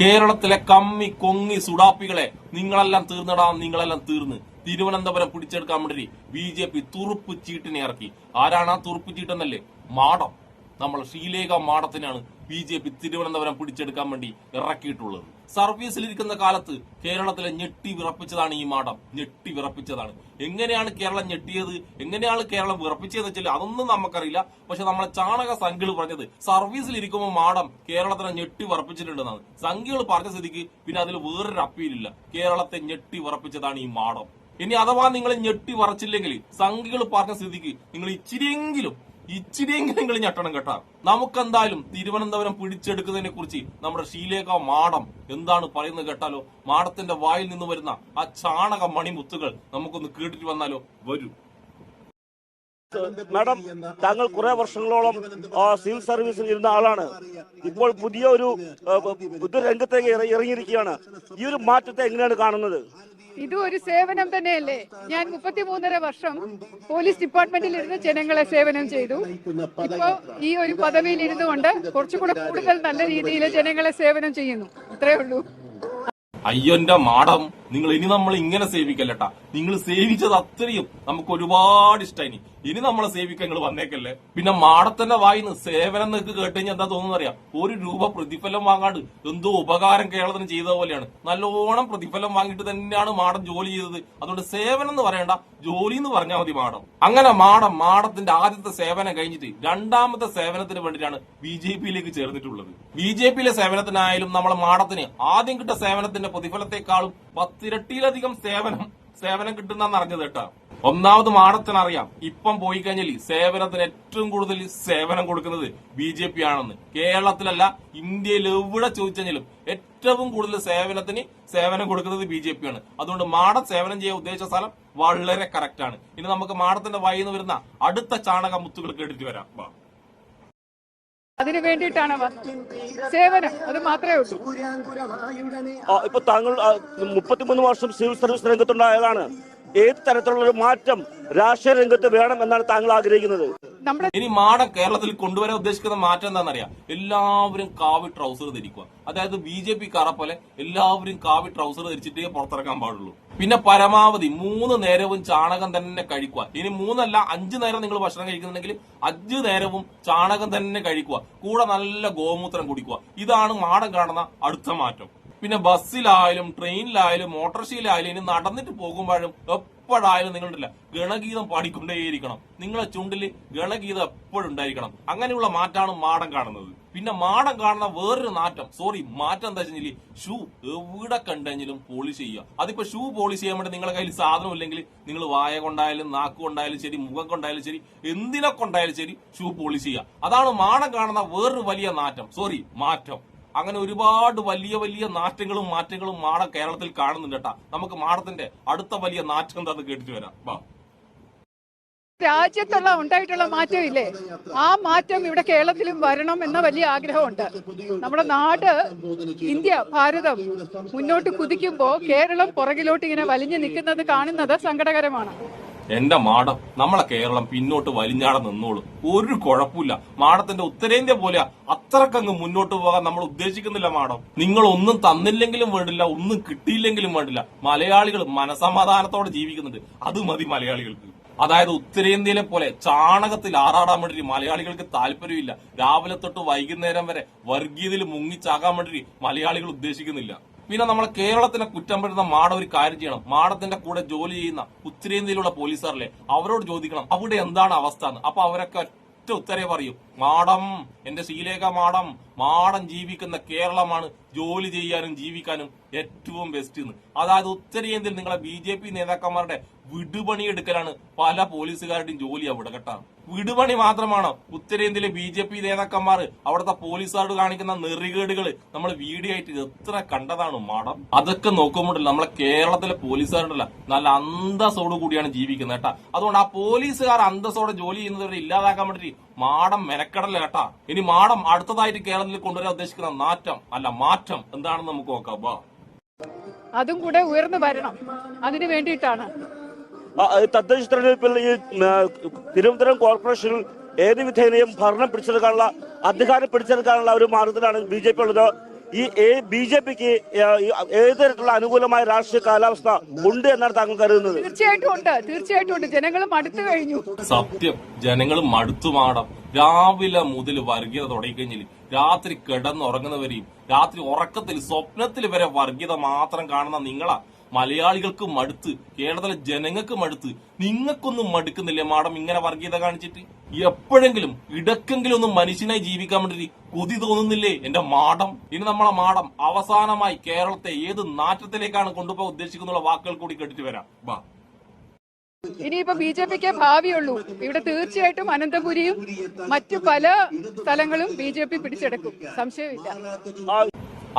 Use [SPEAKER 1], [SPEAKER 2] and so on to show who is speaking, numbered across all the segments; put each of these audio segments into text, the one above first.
[SPEAKER 1] കേരളത്തിലെ കമ്മി കൊങ്ങി സുഡാപ്പികളെ നിങ്ങളെല്ലാം തീർന്നടാ നിങ്ങളെല്ലാം തീർന്ന്. തിരുവനന്തപുരം പിടിച്ചെടുക്കാൻ വേണ്ടി ബി ജെ പി തുറുപ്പ് ചീട്ടിനെ ഇറക്കി. ആരാണ് ആ തുറുപ്പ് ചീട്ടെന്നല്ലേ? മാടം നമ്മൾ ശ്രീലേഖ മാഡത്തിനാണ് ബി ജെ പി തിരുവനന്തപുരം പിടിച്ചെടുക്കാൻ വേണ്ടി ഇറക്കിയിട്ടുള്ളത്. സർവീസിലിരിക്കുന്ന കാലത്ത് കേരളത്തിലെ ഞെട്ടി വിറപ്പിച്ചതാണ് ഈ മാടം ഞെട്ടി വിറപ്പിച്ചതാണ്. എങ്ങനെയാണ് കേരളം ഞെട്ടിയത്? എങ്ങനെയാണ് കേരളം വിറപ്പിച്ചതെന്ന് വെച്ചാൽ അതൊന്നും നമുക്കറിയില്ല. പക്ഷെ നമ്മളെ ചാണക സംഖ്യകൾ പറഞ്ഞത് സർവീസിലിരിക്കുമ്പോൾ മാടം കേരളത്തിനെ ഞെട്ടി വിറപ്പിച്ചിട്ടുണ്ടെന്നാണ്. സംഖ്യകൾ പറഞ്ഞ സ്ഥിതിക്ക് പിന്നെ അതിൽ വേറൊരു അപ്പീലില്ല. കേരളത്തെ ഞെട്ടി വിറപ്പിച്ചതാണ് ഈ മാടം ഇനി അഥവാ നിങ്ങൾ ഞെട്ടി വറച്ചില്ലെങ്കിൽ സംഖ്യകൾ പറഞ്ഞ സ്ഥിതിക്ക് നിങ്ങൾ ഇച്ചിരിയെങ്കിലും ഇച്ചിരിയെങ്കിലും നിങ്ങൾ ഞെട്ടണം കേട്ടാ. നമുക്കെന്തായാലും തിരുവനന്തപുരം പിടിച്ചെടുക്കുന്നതിനെ കുറിച്ച് നമ്മുടെ ശീലേഖ മാടം എന്താണ് പറയുന്നത് കേട്ടാലോ? മാടത്തിന്റെ വായിൽ നിന്ന് വരുന്ന ആ ചാണക മണിമുത്തുകൾ നമുക്കൊന്ന് കേട്ടിട്ട് വന്നാലോ? വരൂ.
[SPEAKER 2] മാഡം താങ്കൾ കുറെ വർഷങ്ങളോളം സിവിൽ സർവീസിൽ ഇരുന്ന ആളാണ്. ഇപ്പോൾ പുതിയ ഒരു പുതിയ രംഗത്തേക്ക് ഇറങ്ങിയിരിക്കുകയാണ്. ഈ ഒരു മാറ്റത്തെ എങ്ങനെയാണ് കാണുന്നത്?
[SPEAKER 3] ഇതും ഒരു സേവനം തന്നെയല്ലേ? ഞാൻ മുപ്പത്തിമൂന്നര വർഷം പോലീസ് ഡിപ്പാർട്ട്മെന്റിൽ ഇരുന്ന് ജനങ്ങളെ സേവനം ചെയ്തു. ഇപ്പോ ഈ ഒരു പദവിയിൽ ഇരുന്നുകൊണ്ട് കുറച്ചുകൂടെ കൂടുതൽ നല്ല രീതിയിൽ ജനങ്ങളെ സേവനം ചെയ്യുന്നു. ഇത്രയേ ഉള്ളൂ.
[SPEAKER 1] അയ്യന്റെ മാടം നിങ്ങൾ ഇനി നമ്മൾ ഇങ്ങനെ സേവിക്കല്ലട്ടാ. നിങ്ങൾ സേവിച്ചത് അത്രയും നമുക്ക് ഒരുപാട് ഇഷ്ടമായി ഇനി നമ്മളെ സേവിക്കാൻ നിങ്ങൾ വന്നേക്കല്ലേ? പിന്നെ മാടത്തിന്റെ വായിന്ന് സേവനം നിങ്ങൾക്ക് കേട്ടുകഴിഞ്ഞാൽ എന്താ തോന്നുന്നു അറിയാം? ഒരു രൂപ പ്രതിഫലം വാങ്ങാണ്ട് എന്തോ ഉപകാരം കേരളത്തിന് ചെയ്ത പോലെയാണ്. നല്ലോണം പ്രതിഫലം വാങ്ങിയിട്ട് തന്നെയാണ് മാടം ജോലി ചെയ്തത്. അതുകൊണ്ട് സേവനം എന്ന് പറയണ്ട ജോലി എന്ന് പറഞ്ഞാൽ മതി മാടം. അങ്ങനെ മാടം മാടത്തിന്റെ ആദ്യത്തെ സേവനം കഴിഞ്ഞിട്ട് രണ്ടാമത്തെ സേവനത്തിന് വേണ്ടിയിട്ടാണ് ബി ജെ പിയിലേക്ക് ചേർന്നിട്ടുള്ളത്. ബി ജെ പിയിലെ സേവനത്തിനായാലും നമ്മളെ മാടത്തിന് ആദ്യം കിട്ട സേവനത്തിന്റെ പ്രതിഫലത്തെക്കാളും പത്തിരട്ടിയിലധികം സേവനം സേവനം കിട്ടുന്ന അറിഞ്ഞത് കേട്ടാ. ഒന്നാമത് മാടത്തിനറിയാം ഇപ്പം പോയി കഴിഞ്ഞാൽ സേവനത്തിന് ഏറ്റവും കൂടുതൽ സേവനം കൊടുക്കുന്നത് ബി ജെ പി ആണെന്ന്. കേരളത്തിലല്ല ഇന്ത്യയിൽ എവിടെ ചോദിച്ചെങ്കിലും ഏറ്റവും കൂടുതൽ സേവനത്തിന് സേവനം കൊടുക്കുന്നത് ബി ജെ പി ആണ്. അതുകൊണ്ട് മാടം സേവനം ചെയ്യാൻ ഉദ്ദേശിച്ച സ്ഥലം വളരെ കറക്റ്റ് ആണ്. ഇനി നമുക്ക് മാടത്തിന്റെ വഴിന്ന് വരുന്ന അടുത്ത ചാണക മുത്തുകൾ കേട്ടിട്ട് വരാം.
[SPEAKER 3] അതിനു വേണ്ടിയിട്ടാണ് സേവനം. അത് മാത്രമേ ഉള്ളൂ.
[SPEAKER 2] ഇപ്പൊ താങ്കൾ മുപ്പത്തിമൂന്ന് വർഷം സിവിൽ സർവീസ് രംഗത്തുണ്ടായതാണ്. ഏത് തരത്തിലുള്ള ഒരു മാറ്റം രാഷ്ട്രീയ രംഗത്ത് വേണം എന്നാണ് താങ്കൾ ആഗ്രഹിക്കുന്നത്?
[SPEAKER 3] നമ്മുടെ
[SPEAKER 1] ഇനി മാഡം കേരളത്തിൽ കൊണ്ടുവരാൻ ഉദ്ദേശിക്കുന്ന മാറ്റം എന്താണെന്നറിയാം? എല്ലാവരും കാവി ട്രൗസർ ധരിക്കുക. അതായത് ബി ജെ പി കാറെ പോലെ എല്ലാവരും കാവി ട്രൗസർ ധരിച്ചിട്ടേ പുറത്തിറക്കാൻ പാടുള്ളൂ. പിന്നെ പരമാവധി മൂന്ന് നേരവും ചാണകം തന്നെ കഴിക്കുക. ഇനി മൂന്നല്ല അഞ്ച് നേരം നിങ്ങൾ ഭക്ഷണം കഴിക്കുന്നുണ്ടെങ്കിൽ അഞ്ച് നേരവും ചാണകം തന്നെ കഴിക്കുക. കൂടെ നല്ല ഗോമൂത്രം കുടിക്കുക. ഇതാണ് മാടം കാണുന്ന അടുത്ത മാറ്റം. പിന്നെ ബസ്സിലായാലും ട്രെയിനിലായാലും മോട്ടോർഷയിലായാലും ഇനി നടന്നിട്ട് പോകുമ്പോഴും എപ്പോഴായാലും നിങ്ങളുണ്ടല്ല ഗണഗീതം പാടിക്കൊണ്ടേയിരിക്കണം. നിങ്ങളെ ചുണ്ടിൽ ഗണഗീതം എപ്പോഴും ഉണ്ടായിരിക്കണം. അങ്ങനെയുള്ള മാറ്റാണ് മാടം കാണുന്നത്. പിന്നെ മാടം കാണുന്ന വേറൊരു നാറ്റം സോറി മാറ്റം എന്താ വെച്ചാൽ ഷൂ എവിടെ കണ്ടെങ്കിലും പോളിഷ് ചെയ്യുക. അതിപ്പോ ഷൂ പോളിഷ് ചെയ്യാൻ വേണ്ടി നിങ്ങളുടെ കയ്യിൽ സാധനം ഇല്ലെങ്കിൽ നിങ്ങൾ വായ കൊണ്ടായാലും നാക്ക് കൊണ്ടായാലും ശരി മുഖം കൊണ്ടായാലും ശരി എന്തിനൊക്കെ കൊണ്ടായാലും ശരി ഷൂ പോളിഷ് ചെയ്യുക. അതാണ് മാടം കാണുന്ന വേറൊരു വലിയ നാറ്റം സോറി മാറ്റം. അങ്ങനെ ഒരുപാട് വലിയ വലിയ നാറ്റങ്ങളും മാറ്റങ്ങളും മാട കേരളത്തിൽ കാണുന്നുണ്ട് കേട്ടാ. നമുക്ക് മാടത്തിന്റെ അടുത്ത വലിയ നാറ്റം എന്താന്ന് കേട്ടിട്ട് വരാം. വാ.
[SPEAKER 3] രാജ്യത്തുള്ള ഉണ്ടായിട്ടുള്ള മാറ്റം ഇല്ലേ ആ മാറ്റം ഇവിടെ കേരളത്തിലും വരണം എന്ന വലിയ ആഗ്രഹമുണ്ട്. നമ്മുടെ നാട് ഇന്ത്യ ഭാരതം മുന്നോട്ട് കുതിക്കുമ്പോൾ കേരളം പുറകിലോട്ട് ഇങ്ങനെ വലിഞ്ഞു നിൽക്കുന്നത് കാണുന്നത് സങ്കടകരമാണ്.
[SPEAKER 1] എന്റെ മാടം നമ്മളെ കേരളം പിന്നോട്ട് വലിഞ്ഞാടെ നിന്നോളൂ. ഒരു കുഴപ്പമില്ല. മാടത്തിന്റെ ഉത്തരേന്ത്യ പോലെ അത്രക്കങ്ങ് മുന്നോട്ട് പോകാൻ നമ്മൾ ഉദ്ദേശിക്കുന്നില്ല മാടം നിങ്ങൾ ഒന്നും തന്നില്ലെങ്കിലും വേണ്ടില്ല ഒന്നും കിട്ടിയില്ലെങ്കിലും വേണ്ടില്ല. മലയാളികൾ മനസമാധാനത്തോടെ ജീവിക്കുന്നുണ്ട്. അത് മതി മലയാളികൾക്ക്. അതായത് ഉത്തരേന്ത്യയിലെ പോലെ ചാണകത്തിൽ ആറാടാൻ വേണ്ടി മലയാളികൾക്ക് താല്പര്യമില്ല. രാവിലെ തൊട്ട് വൈകുന്നേരം വരെ വർഗീയതയിൽ മുങ്ങിച്ചാകാൻ വേണ്ടി മലയാളികൾ ഉദ്ദേശിക്കുന്നില്ല. പിന്നെ നമ്മളെ കേരളത്തിനെ കുറ്റം പെടുന്ന മാട ഒരു കാര്യം ചെയ്യണം. മാടത്തിന്റെ കൂടെ ജോലി ചെയ്യുന്ന ഉത്തരേന്ത്യയിലുള്ള പോലീസുകാരല്ലേ അവരോട് ചോദിക്കണം അവിടെ എന്താണ് അവസ്ഥ എന്ന്. അപ്പൊ അവരൊക്കെ ഒറ്റ ഉത്തരേ പറയൂ. മാടം എന്റെ ശ്രീലേഖ മാടം മാടം ജീവിക്കുന്ന കേരളമാണ്. ജോലി ചെയ്യാനും ജീവിക്കാനും ഏറ്റവും ബെസ്റ്റ് എന്ന് അതായത് ഉത്തരേന്ത്യയിൽ നിങ്ങളെ ബി ജെ പി നേതാക്കന്മാരുടെ വിടുപണിയെടുക്കലാണ് പല പോലീസുകാരുടെയും ജോലി അവിടെ കേട്ടാ. വിടുപണി മാത്രമാണ്? ഉത്തരേന്ത്യയിലെ ബി ജെ പി നേതാക്കന്മാർ അവിടുത്തെ പോലീസുകാരോട് കാണിക്കുന്ന നെറികേടുകൾ നമ്മൾ വീഡിയോ ആയിട്ട് എത്ര കണ്ടതാണ് മാഡം അതൊക്കെ നോക്കുമ്പോഴല്ല നമ്മളെ കേരളത്തിലെ പോലീസുകാരുണ്ടല്ല നല്ല അന്തസ്സോട് കൂടിയാണ് ജീവിക്കുന്നത് കേട്ടാ. അതുകൊണ്ട് ആ പോലീസുകാർ അന്തസ്സോടെ ജോലി ചെയ്യുന്നവരെ ഇല്ലാതാക്കാൻ വേണ്ടി മാഡം മെനക്കടല കേട്ടാ. ഇനി മാഡം അടുത്തതായിട്ട് കേരളത്തിൽ കൊണ്ടുവരാൻ ഉദ്ദേശിക്കുന്ന നാറ്റം അല്ല മാറ്റം എന്താണെന്ന് നമുക്ക് നോക്കാം
[SPEAKER 3] അതും കൂടെ ഉയർന്നു വരണം. അതിനു വേണ്ടിയിട്ടാണ്.
[SPEAKER 2] തദ്ദേശ തെരഞ്ഞെടുപ്പിൽ ഈ തിരുവനന്തപുരം കോർപ്പറേഷനിൽ ഏത് വിധേനയും ഭരണം പിടിച്ചെടുക്കാനുള്ള അധികാരം പിടിച്ചെടുക്കാനുള്ള ഒരു മാർഗത്തിലാണ് ബി ജെ പി ഉള്ളത്. ഈ ബി ജെ പിക്ക് ഏത് തരത്തിലുള്ള അനുകൂലമായ രാഷ്ട്രീയ കാലാവസ്ഥ ഉണ്ട് എന്നാണ് താങ്കൾ കരുതുന്നത്?
[SPEAKER 3] തീർച്ചയായിട്ടും ഉണ്ട്. തീർച്ചയായിട്ടും ഉണ്ട്. ജനങ്ങൾ മടുത്തു കഴിഞ്ഞു.
[SPEAKER 1] സത്യം. ജനങ്ങൾ മടുത്തു മാടം രാവിലെ മുതൽ വർഗീയത തുടങ്ങിക്കഴിഞ്ഞാൽ രാത്രി കിടന്നുറങ്ങുന്നവരെയും രാത്രി ഉറക്കത്തിൽ സ്വപ്നത്തിൽ വരെ വർഗീയത മാത്രം കാണുന്ന നിങ്ങളാ. മലയാളികൾക്ക് മടുത്ത് കേരളത്തിലെ ജനങ്ങൾക്ക് മടുത്ത് നിങ്ങൾക്കൊന്നും മടുക്കുന്നില്ലേ മാഡം? ഇങ്ങനെ വർഗീയത കാണിച്ചിട്ട്. എപ്പോഴെങ്കിലും ഇടക്കെങ്കിലും ഒന്ന് മനുഷ്യനായി ജീവിക്കാൻ വേണ്ടി കൊതി തോന്നുന്നില്ലേ എന്റെ മാഡം? ഇനി നമ്മളെ മാഡം അവസാനമായി കേരളത്തെ ഏത് നാറ്റത്തിലേക്കാണ് കൊണ്ടുപോകാൻ ഉദ്ദേശിക്കുന്നുള്ള വാക്കുകൾ കൂടി കേട്ടിട്ട് വരാം. വാ
[SPEAKER 3] ഇനിയിപ്പോ ബി ജെ പിക്ക് ഭാവിയുള്ളൂ. ഇവിടെ തീർച്ചയായിട്ടും അനന്തപുരിയും മറ്റു പല സ്ഥലങ്ങളും ബി ജെ പി പിടിച്ചെടുക്കും. സംശയമില്ല.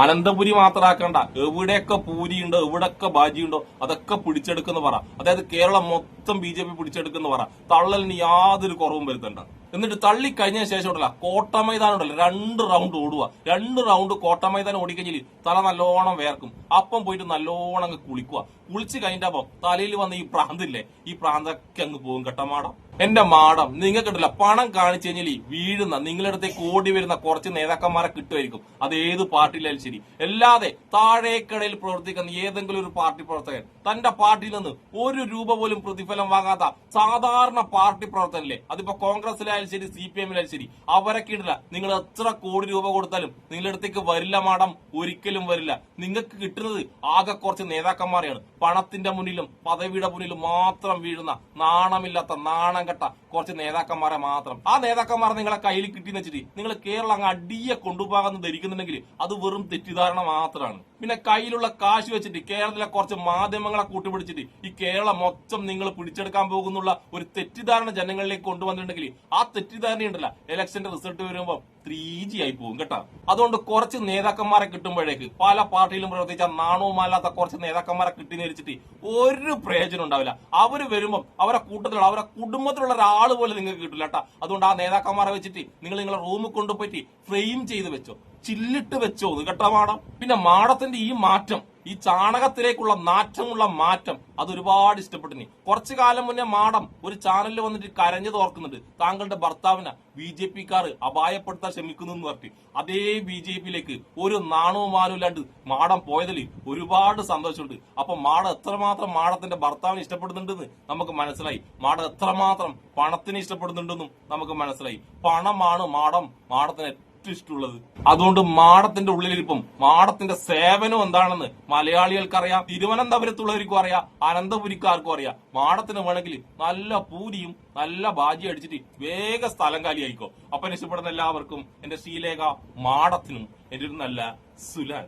[SPEAKER 1] അനന്തപുരി മാത്രമാക്കണ്ട എവിടെയൊക്കെ പൂരിയുണ്ടോ എവിടെയൊക്കെ ബാജിയുണ്ടോ അതൊക്കെ പിടിച്ചെടുക്കുന്ന പറ. അതായത് കേരളം മൊത്തം ബി ജെ പി പിടിച്ചെടുക്കുന്ന പറ. തള്ളലിന് യാതൊരു കുറവും വരുത്തണ്ട. എന്നിട്ട് തള്ളി കഴിഞ്ഞ ശേഷം ഉണ്ടല്ല കോട്ട മൈതാനം ഉണ്ടല്ലോ രണ്ട് റൗണ്ട് ഓടുക രണ്ട് റൗണ്ട് കോട്ട മൈതാനം ഓടിക്കഴിഞ്ഞാൽ തല നല്ലോണം വേർക്കും. അപ്പം പോയിട്ട് നല്ലോണം അങ്ങ് കുളിക്കുക കുളിച്ച് കഴിഞ്ഞപ്പോ തലയിൽ വന്ന ഈ പ്രാന്തില്ലേ ഈ പ്രാന്തൊക്കെ അങ്ങ് പോകും കെട്ടമാടം എന്റെ മാടം നിങ്ങൾക്കിട്ടില്ല പണം കാണിച്ചു കഴിഞ്ഞാൽ വീഴുന്ന നിങ്ങളുടെ അടുത്തേക്ക് ഓടി വരുന്ന കുറച്ച് നേതാക്കന്മാരെ കിട്ടുമായിരിക്കും. അത് ഏത് പാർട്ടിയിലായാലും ശരി. അല്ലാതെ താഴേക്കടയിൽ പ്രവർത്തിക്കുന്ന ഏതെങ്കിലും ഒരു പാർട്ടി പ്രവർത്തകൻ തന്റെ പാർട്ടിയിൽ നിന്ന് ഒരു രൂപ പോലും പ്രതിഫലം വാങ്ങാത്ത സാധാരണ പാർട്ടി പ്രവർത്തനല്ലേ? അതിപ്പോ കോൺഗ്രസിലായാലും ശരി സി പി എമ്മിലായാലും ശരി അവരൊക്കെ ഇടില്ല നിങ്ങൾ എത്ര കോടി രൂപ കൊടുത്താലും നിങ്ങളുടെ അടുത്തേക്ക് വരില്ല മാഡം. ഒരിക്കലും വരില്ല. നിങ്ങൾക്ക് കിട്ടുന്നത് ആകെ കുറച്ച് നേതാക്കന്മാരെയാണ്. പണത്തിന്റെ മുന്നിലും പദവിയുടെ മുന്നിലും മാത്രം വീഴുന്ന നാണമില്ലാത്ത നാണം കെട്ട കുറച്ച് നേതാക്കന്മാരെ മാത്രം. ആ നേതാക്കന്മാരെ നിങ്ങളെ കയ്യിൽ കിട്ടിയെന്ന് വെച്ചിട്ട് നിങ്ങൾ കേരളം അങ്ങ് അടിയെ കൊണ്ടുപോകാമെന്ന് ധരിക്കുന്നുണ്ടെങ്കിൽ അത് വെറും തെറ്റിദ്ധാരണ മാത്രമാണ്. പിന്നെ കയ്യിലുള്ള കാശ് വെച്ചിട്ട് കേരളത്തിലെ കുറച്ച് മാധ്യമങ്ങളെ കൂട്ടുപിടിച്ചിട്ട് ഈ കേരളം മൊത്തം നിങ്ങൾ പിടിച്ചെടുക്കാൻ പോകുന്നുള്ള ഒരു തെറ്റിദ്ധാരണ ജനങ്ങളിലേക്ക് കൊണ്ടുവന്നിട്ടുണ്ടെങ്കിൽ ആ തെറ്റിദ്ധാരണയുണ്ടല്ല. ഇലക്ഷന്റെ റിസൾട്ട് വരുമ്പോൾ ത്രീ ജി ആയി പോകും കേട്ടോ. അതുകൊണ്ട് കുറച്ച് നേതാക്കന്മാരെ കിട്ടുമ്പോഴേക്ക് പല പാർട്ടിയിലും പ്രവർത്തിച്ച നാണവുമല്ലാത്ത കുറച്ച് നേതാക്കന്മാരെ കിട്ടി നേരിച്ചിട്ട് ഒരു പ്രയോജനം ഉണ്ടാവില്ല. അവർ വരുമ്പം അവരെ കൂട്ടത്തിലുള്ള അവരെ കുടുംബത്തിലുള്ള ഒരാൾ പോലെ നിങ്ങൾക്ക് കിട്ടില്ല കേട്ടോ. അതുകൊണ്ട് ആ നേതാക്കന്മാരെ വെച്ചിട്ട് നിങ്ങൾ നിങ്ങളെ റൂമിൽ കൊണ്ടുപോയിട്ട് ഫ്രെയിം ചെയ്ത് വെച്ചോ. ചില്ലിട്ട് വെച്ചോ കേട്ടോ മാഡം. പിന്നെ മാഡത്തിന്റെ ഈ മാറ്റം ഈ ചാണകത്തിലേക്കുള്ള നാറ്റമുള്ള മാറ്റം അത് ഒരുപാട് ഇഷ്ടപ്പെട്ടിനി കുറച്ചു കാലം മുന്നേ മാഡം ഒരു ചാനലിൽ വന്നിട്ട് കരഞ്ഞു തോർക്കുന്നുണ്ട് താങ്കളുടെ ഭർത്താവിനെ ബി ജെ പിക്കാർ അപായപ്പെടുത്താൻ ശ്രമിക്കുന്നു എന്ന് പറഞ്ഞിട്ട്. അതേ ബി ജെ പിയിലേക്ക് ഒരു നാണവും മാനവും ഇല്ലാണ്ട് മാഡം പോയതിൽ ഒരുപാട് സന്തോഷമുണ്ട്. അപ്പൊ മാഡം എത്രമാത്രം മാഡത്തിന്റെ ഭർത്താവിനെ ഇഷ്ടപ്പെടുന്നുണ്ടെന്ന് നമുക്ക് മനസ്സിലായി. മാഡം എത്രമാത്രം പണത്തിനെ ഇഷ്ടപ്പെടുന്നുണ്ടെന്നും നമുക്ക് മനസ്സിലായി. പണമാണ് മാഡം മാഡത്തിന് ഏറ്റവും ഇഷ്ടമുള്ളത്. അതുകൊണ്ട് മാടത്തിന്റെ ഉള്ളിലിരിപ്പം മാടത്തിന്റെ സേവനം എന്താണെന്ന് മലയാളികൾക്കറിയാം തിരുവനന്തപുരത്തുള്ളവർക്കും അറിയാം അനന്തപുരിക്കാർക്കും അറിയാം. മാടത്തിന് വേണമെങ്കിൽ നല്ല പൂരിയും നല്ല ബാജി അടിച്ചിട്ട് വേഗ സ്ഥലം കാലിയായിക്കോ. അപ്പൊ രക്ഷപ്പെടുന്ന എല്ലാവർക്കും എന്റെ ശ്രീലേഖ മാടത്തിനും എന്റെ ഒരു നല്ല സുലാൻ.